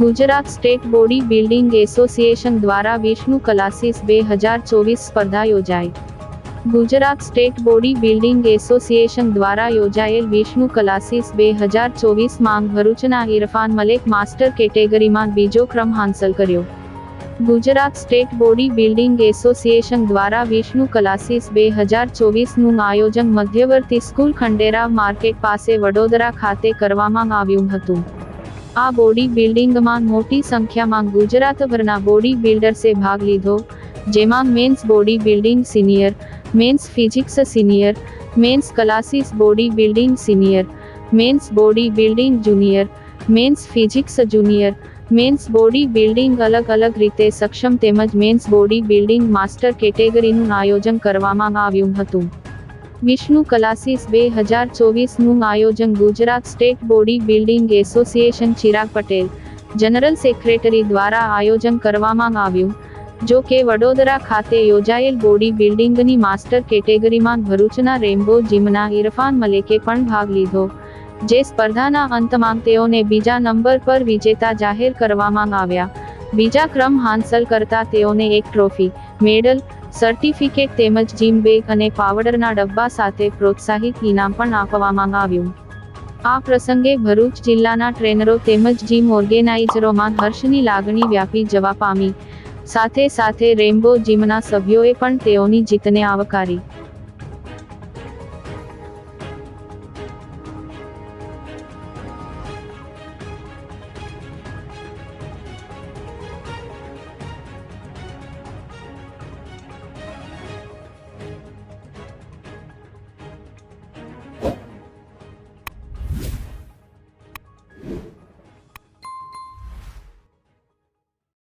Gujarat state body building association દ્વારા Vishnu classes બે હજાર ચોવીસ સ્પર્ધા યોજાઈ. Gujarat state body building association દ્વારા યોજાયેલ વિષ્ણુ કલાસીસ બે હજાર ચોવીસમાં ભરૂચના ઇરફાન મલેક માસ્ટર કેટેગરીમાં બીજો ક્રમ હાંસલ કર્યો. Gujarat state body building association દ્વારા વિષ્ણુ કલાસીસ બે હજાર ચોવીસનું આયોજન મધ્યવર્તી સ્કૂલ ખંડેરા માર્કેટ પાસે વડોદરા ખાતે કરવામાં આવ્યું હતું. આ બોડી બિલ્ડિંગમાં મોટી સંખ્યામાં ગુજરાતભરના બોડી બિલ્ડર્સે ભાગ લીધો, જેમાં men's body building senior, men's physics senior, men's classes body building senior, men's body building junior, men's physics junior, men's body building અલગ અલગ રીતે સક્ષમ તેમજ મેન્સ બોડી બિલ્ડિંગ માસ્ટર કેટેગરીનું આયોજન કરવામાં આવ્યું હતું. વિષ્ણુ કલાસીસ બે હજાર ચોવીસનું આયોજન Gujarat state body building association Chirag Patel, general secretary દ્વારા આયોજન કરવામાં આવ્યું, જો કે વડોદરા ખાતે યોજાયેલ બોડી બિલ્ડિંગની માસ્ટર કેટેગરીમાં ભરૂચના રેમ્બો જીમના ઇરફાન મલેકે પણ ભાગ લીધો, જે સ્પર્ધાના અંતમાં તેઓને બીજા નંબર પર વિજેતા જાહેર કરવામાં આવ્યા. બીજા ક્રમ હાંસલ કરતા તેઓને એક ટ્રોફી, મેડલ સર્ટિફિકેટ તેમજ જીમ બેગ અને પાવડરના ડબ્બા સાથે પ્રોત્સાહિત ઇનામ પણ આપવામાં આવ્યું. આ પ્રસંગે ભરૂચ જિલ્લાના ટ્રેનરો તેમજ જીમ ઓર્ગેનાઇઝરોમાં હર્ષની લાગણી વ્યાપી જવા પામી. સાથે સાથે રેમ્બો જીમના સભ્યોએ પણ તેઓની જીતને આવકારી.